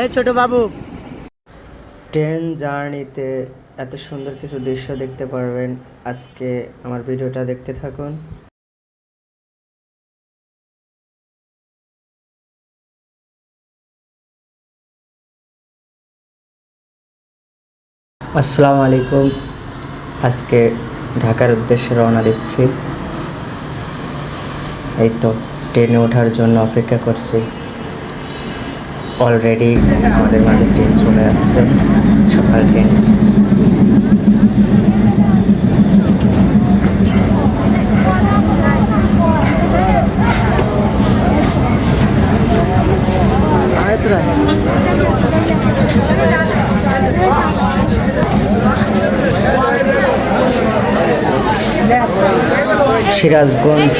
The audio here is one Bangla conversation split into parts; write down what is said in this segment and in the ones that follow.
এই ছোট বাবু। ট্রেন জার্নিতে এত সুন্দর কিছু দৃশ্য দেখতে পারবেন। আজকে আমার ভিডিওটা দেখতে থাকুন। আসসালামু আলাইকুম। আজকে ঢাকার উদ্দেশ্যে রওনা দিচ্ছি। এই তো, ট্রেনে ওঠার জন্য অপেক্ষা করছি। অলরেডি আমাদের মাঝে ট্রেন চলে আসছে। সকাল ট্রেন সিরাজগঞ্জ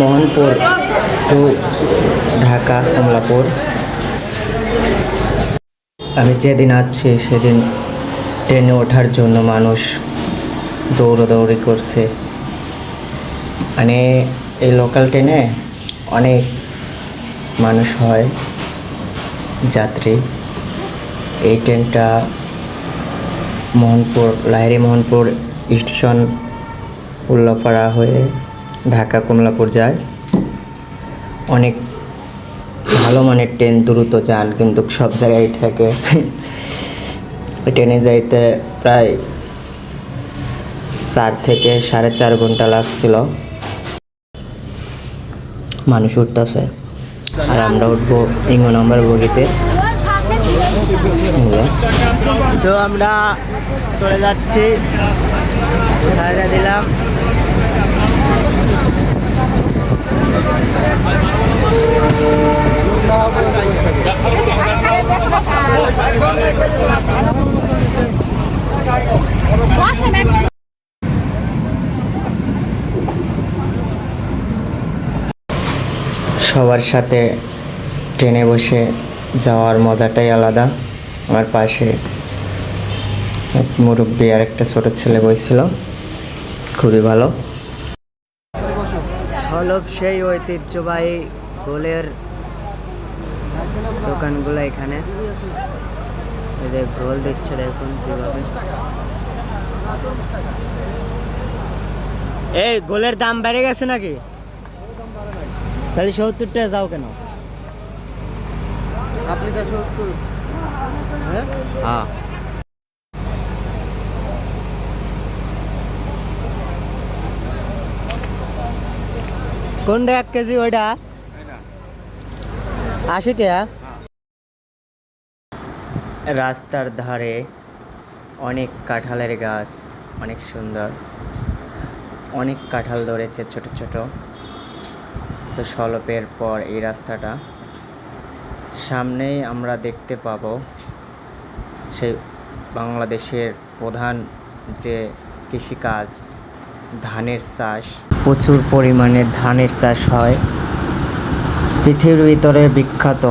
মোহনপুর টু ঢাকা কমলাপুর। আমি যেদিন আসছি সেদিন ট্রেনে ওঠার জন্য মানুষ দৌড়োদৌড়ি করছে। মানে এই লোকাল ট্রেনে অনেক মানুষ হয়, যাত্রী। এই ট্রেনটা মোহনপুর, লাহিড়ি মোহনপুর স্টেশন উল্লাপাড়া হয়ে ঢাকা কমলাপুর যায়। অনেক ভালো মানের ট্রেন, দ্রুত যান কিন্তু সব জায়গায় ওই ট্রেনে যাইতে প্রায় চার থেকে সাড়ে চার ঘণ্টা লাগছিল। মানুষ উঠতেছে। আর আমরা উঠবো ইঙ্গ নম্বর বগিতে। তো আমরা চলে যাচ্ছি। দিলাম। সবার সাথে ট্রেনে বসে যাওয়ার মজাটাই আলাদা। আমার পাশে মুরব্বী আর একটা ছোট ছেলে বসছিল। খুবই ভালো। সলভ সেই ঐতিহ্যবাহী গোলের দোকানগুলো এখানে। এই যে গোল দিচ্ছে দেখুন কীভাবে। এই গোলের দাম বেড়ে গেছে নাকি? তাহলে সত্তর টাকা যাও কেন? আপনি হ্যাঁ? হ্যাঁ। কোনটা এক কেজি ওইটা? রাস্তার ধারে অনেক কাঁঠালের গাছ, অনেক সুন্দর। অনেক কাঁঠাল ধরেছে ছোট ছোট। তো সলপের পর এই রাস্তাটা। সামনেই আমরা দেখতে পাবো সেই বাংলাদেশের প্রধান যে কৃষিকাজ, ধানের চাষ। প্রচুর পরিমাণে ধানের চাষ হয়। পৃথিবীর ভিতরে বিখ্যাত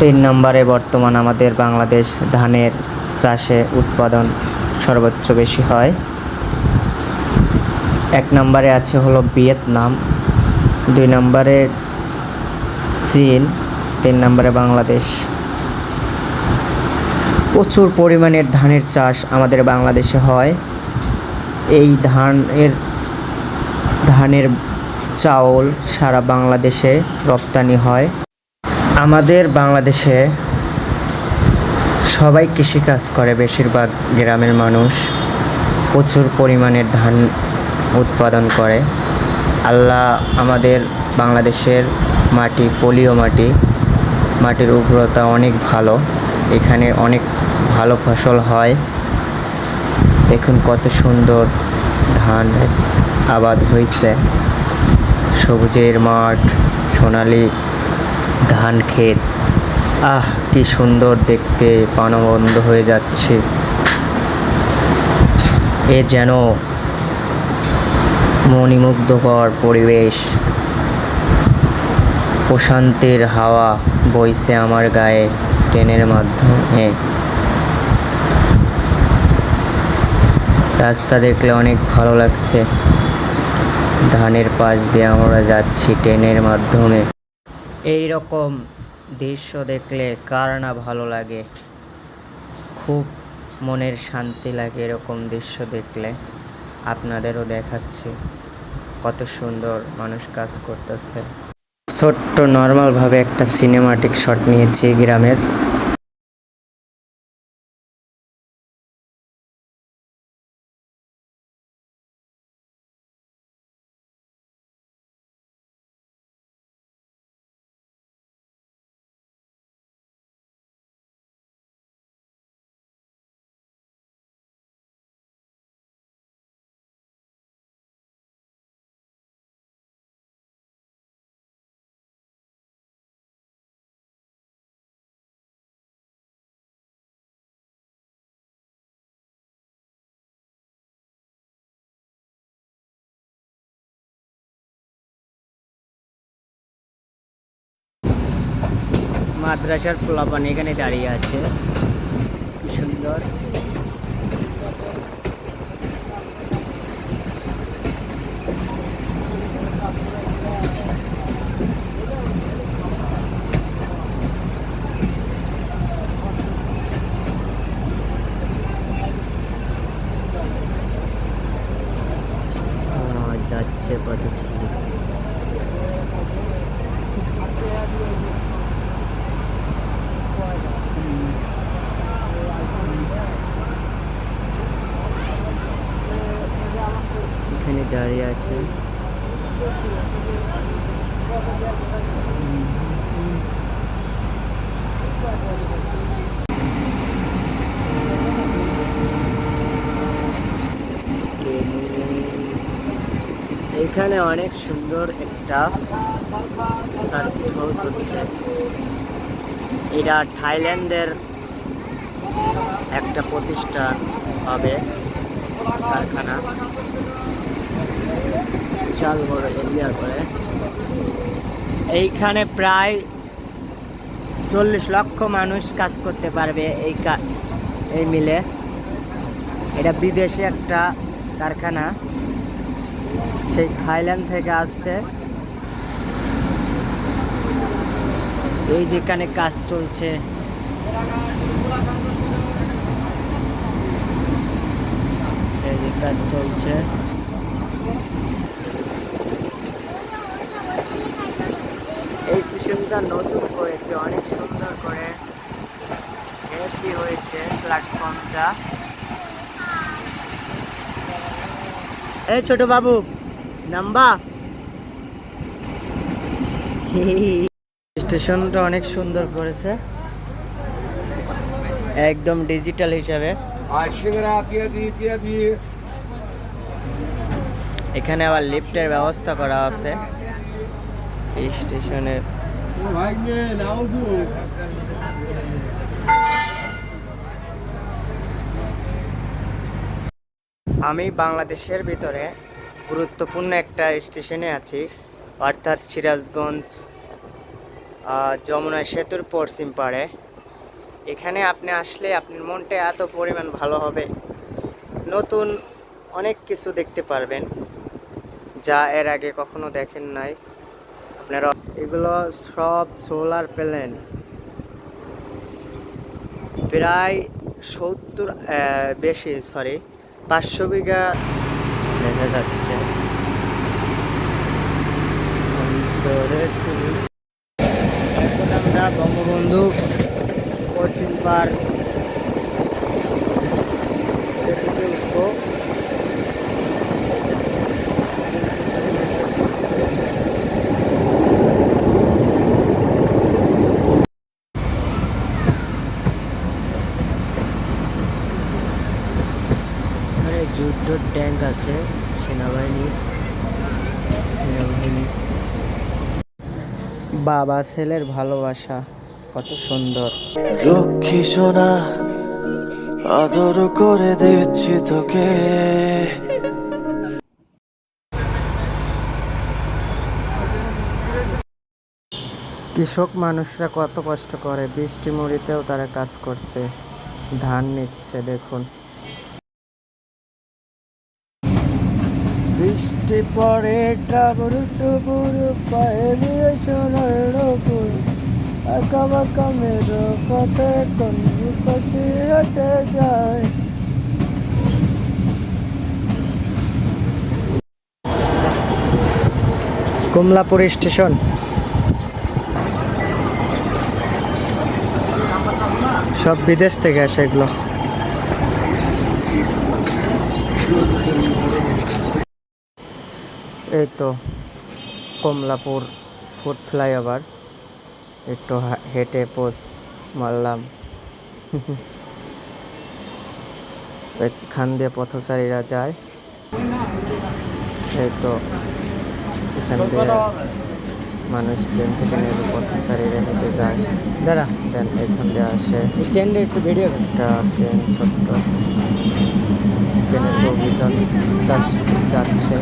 তিন নম্বরে বর্তমান আমাদের বাংলাদেশ ধানের চাষে উৎপাদন সর্বোচ্চ বেশি হয়। এক নম্বরে আছে হলো ভিয়েতনাম, দুই নম্বরে চীন, তিন নম্বরে বাংলাদেশ। প্রচুর পরিমাণের ধানের চাষ আমাদের বাংলাদেশে হয়। এই ধানের ধানের চাউল সারা বাংলাদেশে রপ্তানি হয়। আমাদের বাংলাদেশে সবাই কৃষিকাজ করে বেশিরভাগ গ্রামের মানুষ। প্রচুর পরিমাণের ধান উৎপাদন করে। আল্লাহ আমাদের বাংলাদেশের মাটি পলীয় মাটি, মাটির উর্বরতা অনেক ভালো। এখানে অনেক ভালো ফসল হয়। দেখুন কত সুন্দর ধান আবাদ হয়েছে সবুজের মাঠ, সোনালি ধান ক্ষেত। আহ, কি সুন্দর দেখতে প্রাণবন্ধ হয়ে যাচ্ছে। এ যেন মণিমুগ্ধকর পরিবেশ। প্রশান্তির হাওয়া বইছে আমার গায়ে ট্রেনের মাধ্যমে। রাস্তা দেখলে অনেক ভালো লাগছে। ধানের পাশ দিয়ে আমরা যাচ্ছি ট্রেনের মাধ্যমে। এই রকম দৃশ্য দেখলে কার না ভালো লাগে? খুব মনের শান্তি লাগে এরকম দৃশ্য দেখলে। আপনাদেরও দেখাচ্ছি কত সুন্দর মানুষ কাজ করতেছে। ছোট্ট নর্মালভাবে একটা সিনেমাটিক শট নিয়েছি গ্রামের। মাদ্রাসার পোলাপান এখানে দাঁড়িয়ে আছে। কি সুন্দর আহ, যাচ্ছে কত ছেলে এখানে দাঁড়িয়ে আছে। এখানে অনেক সুন্দর একটা সার্কিট হাউস হচ্ছে। এটা থাইল্যান্ডের একটা প্রতিষ্ঠান হবে, কারখানা। বিশাল বড় এরিয়া করে। এইখানে প্রায় চল্লিশ লক্ষ মানুষ কাজ করতে পারবে এই এই মিলে। এটা বিদেশি একটা কারখানা। সেই থাইল্যান্ড থেকে আসছে। এই যেখানে কাজ চলছে। এই যে কাজ চলছে। এই নতুন করেছে, অনেক সুন্দর করে হেভি হয়েছে প্ল্যাটফর্মটা এই ছোট বাবু, নাম্বা। স্টেশনটা অনেক সুন্দর করেছে। একদম ডিজিটাল হিসাবে। এখানে আবার লিফটের ব্যবস্থা করা আছে। এই স্টেশনের আমি বাংলাদেশের ভিতরে গুরুত্বপূর্ণ একটা স্টেশনে আছি, অর্থাৎ সিরাজগঞ্জ যমুনা সেতুর পশ্চিম পাড়ে। এখানে আপনি আসলে আপনার মনটা এত পরিমাণ ভালো হবে, নতুন অনেক কিছু দেখতে পারবেন, যা এর আগে কখনো দেখেন নাই। আপনারা এগুলো সব সোলার প্যানেল প্রায় সত্তর বেশি সরি পাঁচশো বিঘা দেখা যাচ্ছে। আমরা বঙ্গবন্ধু পশ্চিম পার্ক বাবা ছেলের ভালোবাসা কত সুন্দর। লক্ষ্মী সোনা আদর করে দিচ্ছি তোকে। কৃষক মানুষরা কত কষ্ট করে বৃষ্টি মুড়িতেও তারা কাজ করছে ধান নিচ্ছে দেখুন। বৃষ্টি পরে মেরো পথে কোন পাশে হেঁটে যায়। কমলাপুর স্টেশন। সব বিদেশ থেকে আসে এগুলো। এই তো কমলাপুর ফুড ফ্লাইওভার একটু হেঁটে পোস মারলাম। এখান দিয়ে পথচারীরা যায়। এই তো এখান দিয়ে মানুষ ট্রেন থেকে নেমে পথচারীরা হেঁটে যায়। দাঁড়া। দেন এখান দিয়ে আসে ট্রেনের একটু ভিডিও একটা ট্রেন, ছোট্ট। ট্রেনের বগি যাচ্ছে।